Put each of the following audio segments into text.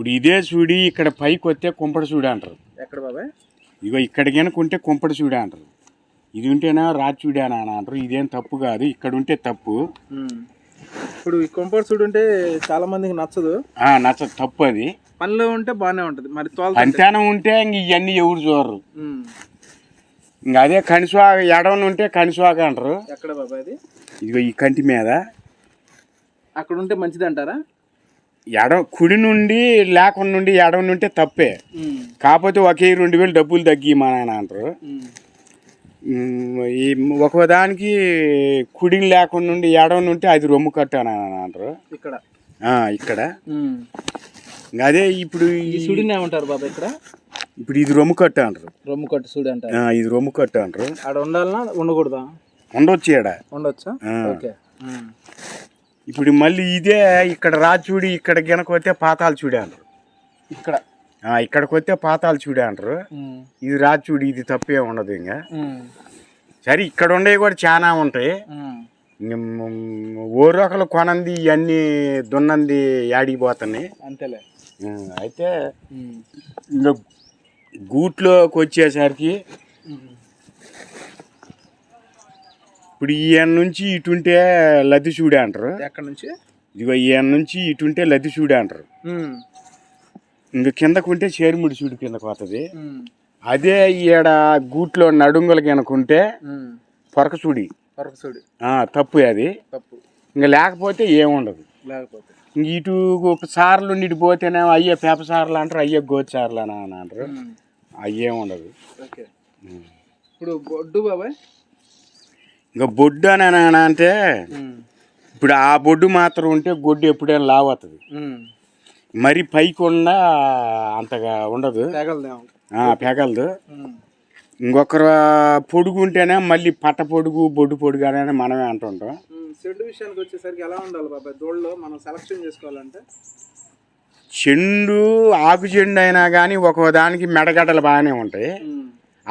ఇప్పుడు ఇదే చూడి ఇక్కడ పైకి వస్తే కుంపడి చూడి అంటారు. ఎక్కడ బాబాయ్? ఇగో ఇక్కడ కనుక ఉంటే కుంపడి చూడి అంటారు. ఇది ఉంటేనా రాతి చూడి అని అంటారు. ఇదేం తప్పు కాదు. ఇక్కడ ఉంటే తప్పు. ఇప్పుడు ఈ కొంపర్ సూడు ఉంటే చాలా మందికి నచ్చదు. ఆ, నచ్చ తప్పు అది. పనిలో ఉంటే బాగానే ఉంటది. మరి అంతేనం ఉంటే ఇంక ఇవన్నీ ఎవరు చూడరు. ఇంక అదే కనిస్వాగ ఎడవని ఉంటే కనిస్వాగ అంటారు. ఎక్కడ బాబాయ్ అది? ఇదిగో ఈ కంటి మీద. అక్కడ ఉంటే మంచిది అంటారా? ఎడ కుడి నుండి లేకుండా నుండి ఎడవ నుంటే తప్పే. కాకపోతే ఒకే రెండు వేలు డబ్బులు తగ్గి మా నాయన అంటారు. ఈ ఒక దానికి కుడిని లేకుండా నుండి ఎడవ నుంటే అది రొమ్ము కట్టాను అని అంటారు. ఇక్కడ. ఇక్కడ. అదే ఇప్పుడు సుడిని ఏమంటారు బాబాయ్ ఇక్కడ? ఇప్పుడు ఇది రొమ్ము కట్ట అంటారు. రొమ్ము కట్టు సుడి అంటారు. ఆ, ఇది రొమ్ము కట్ట అంటారు. ఆడ ఉండాలనా? ఉండకూడదా? ఉండొచ్చు ఈడ. ఉండొచ్చా. ఓకే. ఇప్పుడు మళ్ళీ ఇదే ఇక్కడ రాచూడి ఇక్కడ గినక వస్తే పాతాలు చూడే అంటారు ఇక్కడ ఇక్కడికి వస్తే పాతాలు చూడే అంటారు. ఇది రాచూడి ఇది తప్పే ఉండదు ఇంకా. సరే ఇక్కడ ఉండేవి కూడా చాలా ఉంటాయి ఉమ్. ఓరొకలు కొనంది ఇవన్నీ దున్నంది యాడికి పోతున్నాయి అంతేలే అయితే. ఇంకా గూట్లోకి వచ్చేసరికి ఇప్పుడు ఈయన నుంచి ఇటుంటే లద్ది చూడే అంటారు. ఎక్కడ నుంచి? ఇదిగో ఈయన నుంచి ఇటుంటే లద్ది చూడే అంటారు. ఇంక కిందకు ఉంటే చేరుముడి చూడు కిందకు పోతుంది ఉమ్. అదే ఈడ గూట్లో నడుంగలు కనుకుంటే ఉమ్. పొరక చూడి. వరకు సుడి ఆ, తప్పు అది. తప్పు. ఇంకా లేకపోతే ఏముండదు. లేకపోతే. ఇంక ఇటు ఒక సార్లు ఇటు పోతేనే అయ్యే పేప సార్లు అంటారు అయ్యే గోతి సార్లు అని అంటారు. ఉమ్. అయ్యే ఉండదు ఓకే ఇప్పుడు బొడ్డు బాబాయ్? ఇంకా బొడ్డు అని అని అంటే. ఇప్పుడు ఆ బొడ్డు మాత్రం ఉంటే గొడ్డు ఎప్పుడైనా లావవుతుంది ఉమ్. మరి పైకి ఉన్న అంతగా ఉండదు పెగలదు. ఇంకొకరు పొడుగు ఉంటేనే మళ్ళీ పట్ట పొడుగు బొడ్డు పొడుగు అని మనమే అంటుంటాం. షెడ్ విషయానికి వచ్చేసరికి ఎలా ఉండాలి బాబాయ్ దోళ్ళలో మనం సెలక్షన్ చేసుకోవాలంటే చెండు ఆకు చెండు అయినా కానీ ఒక దానికి మెడగడ్డలు బాగానే ఉంటాయి.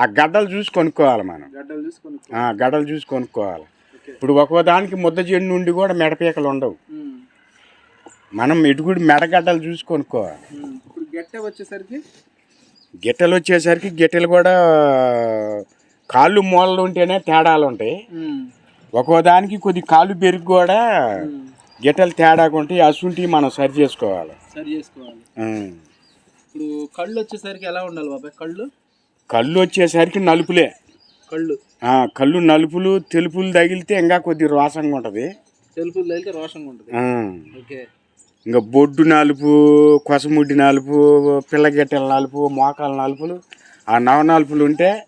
ఆ గడ్డలు చూసి కొనుక్కోవాలి మనం. గడ్డలు చూసుకొని ఆ గడ్డలు చూసి కొనుక్కోవాలి. ఇప్పుడు ఒక్కో దానికి ముద్ద చెండు ఉండి కూడా మెడపీకలు ఉండవు. మనం ఎటుగుడి మెడగడ్డలు చూసి కొనుక్కోవాలి. గట్టె వచ్చేసరికి? గిట్టెలు వచ్చేసరికి గిట్టెలు కూడా కాళ్ళు మూలలు ఉంటేనే తేడాలు ఉంటాయి. ఒక్కో దానికి కొద్ది కాళ్ళు పెరిగి కూడా. గిట్టెలు తేడాగా ఉంటాయి. అసుంటి మనం సరి చేసుకోవాలి. సరి చేసుకోవాలి. ఇప్పుడు కళ్ళు వచ్చేసరికి ఎలా ఉండాలి బాబాయ్? కళ్ళు? కళ్ళు వచ్చేసరికి నలుపులే. కళ్ళు. ఆ, కళ్ళు నలుపులు తెలుపులు తగిలితే ఇంకా కొద్ది రోసంగా ఉంటుంది. తెలుపులు తగిలితే రోషంగా ఉంటుంది. ఓకే. ఇంకా బొడ్డు నలుపు కొసముడ్డి నలుపు పిల్లగిట్టెల నలుపు మోకాల నలుపులు ఆ నవ నలుపులు ఉంటే.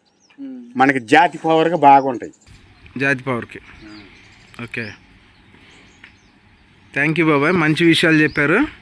మనకి జాతి పవర్గా బాగుంటాయి. జాతి పవర్కి. ఓకే. థ్యాంక్ యూ బాబాయ్ మంచి విషయాలు చెప్పారు.